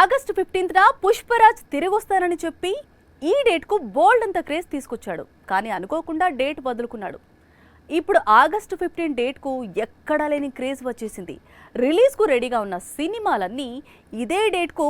August ఫిఫ్టీన్త్న పుష్పరాజ్ తిరిగొస్తానని చెప్పి ఈ డేట్కు బోల్డ్ అంత క్రేజ్ తీసుకొచ్చాడు. కానీ అనుకోకుండా డేట్ వదులుకున్నాడు. ఇప్పుడు ఆగస్టు ఫిఫ్టీన్ డేట్కు ఎక్కడా లేని క్రేజ్ వచ్చేసింది. రిలీజ్కు రెడీగా ఉన్న సినిమాలన్నీ ఇదే డేట్కు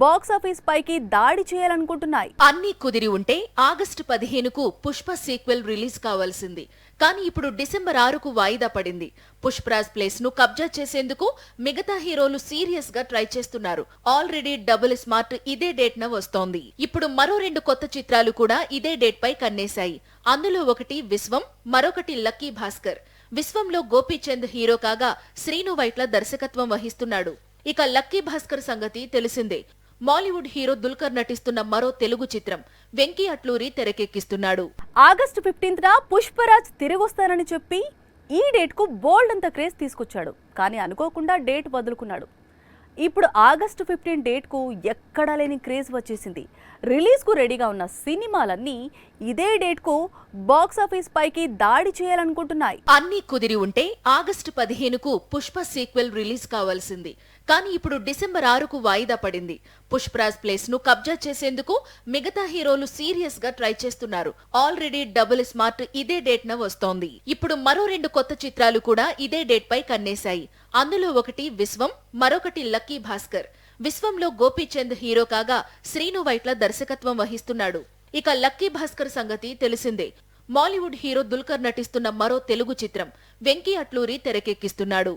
బాక్స్ ఆఫీస్ పైకి దాడి చేయాలనుకుంటున్నాయి. అన్నీ కుదిరి ఉంటే ఆగస్టు పదిహేనుకు పుష్ప సీక్వెల్ రిలీజ్ కావాల్సింది. కానీ ఇప్పుడు డిసెంబర్ ఆరుకు వాయిదా పడింది. పుష్పరాజ్ ప్లేస్ను కబ్జా చేసేందుకు మిగతా హీరోలు సీరియస్గా ట్రై చేస్తున్నారు. ఆల్రెడీ డబుల్ స్మార్ట్ ఇదే డేట్ న వస్తోంది. ఇప్పుడు మరో రెండు కొత్త చిత్రాలు కూడా ఇదే డేట్ పై కన్నేశాయి. అందులో ఒకటి విశ్వం మరొకటి లక్కీ భాస్కర్. విశ్వంలో గోపీచంద్ హీరో కాగా శ్రీను వైట్ల దర్శకత్వం వహిస్తున్నాడు. ఇక లక్కీ భాస్కర్ సంగతి తెలిసిందే. మాలీవుడ్ హీరో దుల్కర్ నటిస్తున్న మరో తెలుగు చిత్రం వెంకీ అట్లూరి తెరకెక్కిస్తున్నాడు. ఆగస్టు ఫిఫ్టీన్త్న పుష్పరాజ్ తిరిగొస్తానని చెప్పి ఈ డేట్కు బోల్డ్ అంత క్రేజ్ తీసుకొచ్చాడు. కానీ అనుకోకుండా డేట్ వదులుకున్నాడు. ఇప్పుడు ఆగస్టు ఫిఫ్టీన్ డేట్కు ఎక్కడా లేని క్రేజ్ వచ్చేసింది. రిలీజ్కు రెడీగా ఉన్న సినిమాలన్నీ ఇదే డేట్కు బాక్స్ ఆఫీస్ పైకి దాడి చేయాలనుకుంటున్నాయి. అన్నీ కుదిరి ఉంటే ఆగస్టు పదిహేనుకు పుష్ప సీక్వెల్ రిలీజ్ కావాల్సింది. కానీ ఇప్పుడు డిసెంబర్ ఆరుకు వాయిదా పడింది. పుష్పరాజ్ ప్లేస్ను కబ్జా చేసేందుకు మిగతా హీరోలు సీరియస్గా ట్రై చేస్తున్నారు. ఆల్రెడీ డబుల్ స్మార్ట్ ఇదే డేట్ న వస్తోంది. ఇప్పుడు మరో రెండు కొత్త చిత్రాలు కూడా ఇదే డేట్ పై కన్నేశాయి. అందులో ఒకటి విశ్వం మరొకటి లక్కీ భాస్కర్. విశ్వంలో గోపీచంద్ హీరో కాగా శ్రీను వైట్ల దర్శకత్వం వహిస్తున్నాడు. ఇక లక్కీ భాస్కర్ సంగతి తెలిసిందే. మాలీవుడ్ హీరో దుల్కర్ నటిస్తున్న మరో తెలుగు చిత్రం వెంకీ అట్లూరి తెరకెక్కిస్తున్నాడు.